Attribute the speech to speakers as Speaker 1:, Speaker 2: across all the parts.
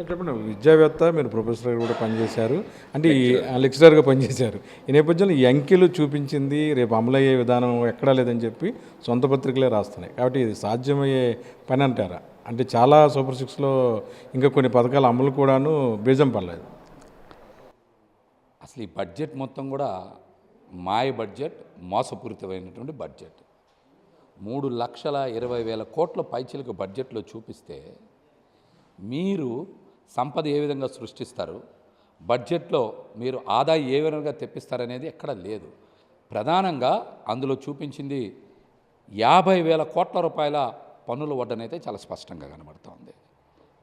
Speaker 1: చెప్పండి విద్యావేత్త మీరు ప్రొఫెసర్ కూడా పనిచేశారు. అంటే ఈ లెక్చరర్గా పనిచేశారు. ఈ నేపథ్యంలో ఈ అంకెలు చూపించింది రేపు అమలయ్యే విధానం ఎక్కడా లేదని చెప్పి సొంత పత్రికలే రాస్తున్నాయి. కాబట్టి ఇది సాధ్యమయ్యే పని అంటారా? అంటే చాలా సూపర్ సిక్స్లో ఇంకా కొన్ని పథకాల అమలు కూడాను బీజం పడలేదు.
Speaker 2: అసలు ఈ బడ్జెట్ మొత్తం కూడా మాయ బడ్జెట్ మోసపూరితమైనటువంటి బడ్జెట్. మూడు లక్షల ఇరవై వేల కోట్ల పైచీలకు బడ్జెట్లో చూపిస్తే మీరు సంపద ఏ విధంగా సృష్టిస్తారు? బడ్జెట్లో మీరు ఆదాయం ఏ విధంగా తెప్పిస్తారనేది ఎక్కడ లేదు. ప్రధానంగా అందులో చూపించింది యాభై వేల కోట్ల రూపాయల పన్నుల వడ్డనైతే చాలా స్పష్టంగా కనబడుతోంది.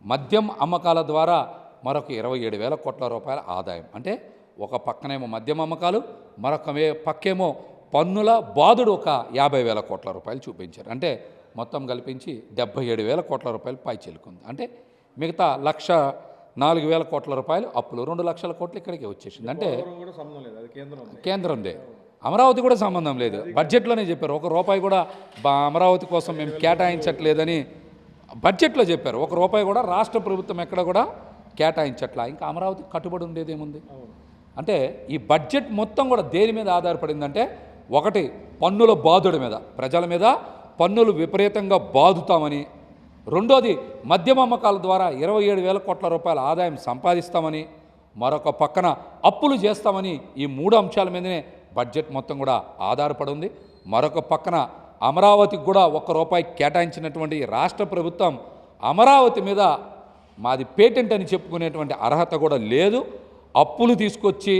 Speaker 2: మద్యం అమ్మకాల ద్వారా మరొక ఇరవై ఏడు వేల కోట్ల రూపాయల ఆదాయం. అంటే ఒక పక్కనేమో మద్యం అమ్మకాలు మరొక పక్కేమో పన్నుల బాదుడు ఒక యాభై వేల కోట్ల రూపాయలు చూపించారు. అంటే మొత్తం కల్పించి డెబ్బై ఏడు వేల కోట్ల రూపాయలు పై చెల్లుకుంది అంటే మిగతా లక్ష నాలుగు వేల కోట్ల రూపాయలు అప్పులు. రెండు లక్షల కోట్లు ఇక్కడికి వచ్చేసింది. అంటే కేంద్రందే అమరావతి కూడా సంబంధం లేదు. బడ్జెట్లోనే చెప్పారు. ఒక రూపాయి కూడా బా- అమరావతి కోసం మేము కేటాయించట్లేదని బడ్జెట్లో చెప్పారు. ఒక రూపాయి కూడా రాష్ట్ర ప్రభుత్వం ఎక్కడ కూడా కేటాయించట్లా. ఇంకా అమరావతి కట్టుబడి ఉండేది ఏముంది? అంటే ఈ బడ్జెట్ మొత్తం కూడా దేని మీద ఆధారపడిందంటే ఒకటి పన్నుల బాధుడి మీద. ప్రజల మీద పన్నులు విపరీతంగా బాదుతామని రెండోది మద్యం అమ్మకాల ద్వారా ఇరవై ఏడు వేల కోట్ల రూపాయల ఆదాయం సంపాదిస్తామని మరొక పక్కన అప్పులు చేస్తామని ఈ మూడు అంశాల మీదనే బడ్జెట్ మొత్తం కూడా ఆధారపడి ఉంది మరొక పక్కన అమరావతికి కూడా ఒక్క రూపాయి కేటాయించినటువంటి రాష్ట్ర ప్రభుత్వం అమరావతి మీద మాది పేటెంట్ అని చెప్పుకునేటువంటి అర్హత కూడా లేదు. అప్పులు తీసుకొచ్చి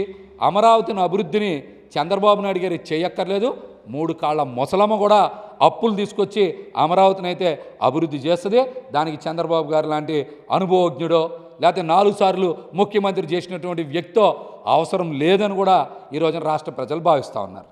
Speaker 2: అమరావతిని అభివృద్ధిని చంద్రబాబు నాయుడు గారి చేయక్కర్లేదు. మూడు కాళ్ళ ముసలమ్మ కూడా అప్పులు తీసుకొచ్చి అమరావతిని అయితే అభివృద్ధి చేస్తుంది. దానికి చంద్రబాబు గారు లాంటి అనుభవజ్ఞుడో లేకపోతే నాలుగు సార్లు ముఖ్యమంత్రి చేసినటువంటి వ్యక్తో అవసరం లేదని కూడా ఈ రోజున రాష్ట్ర ప్రజలు భావిస్తూ ఉన్నారు.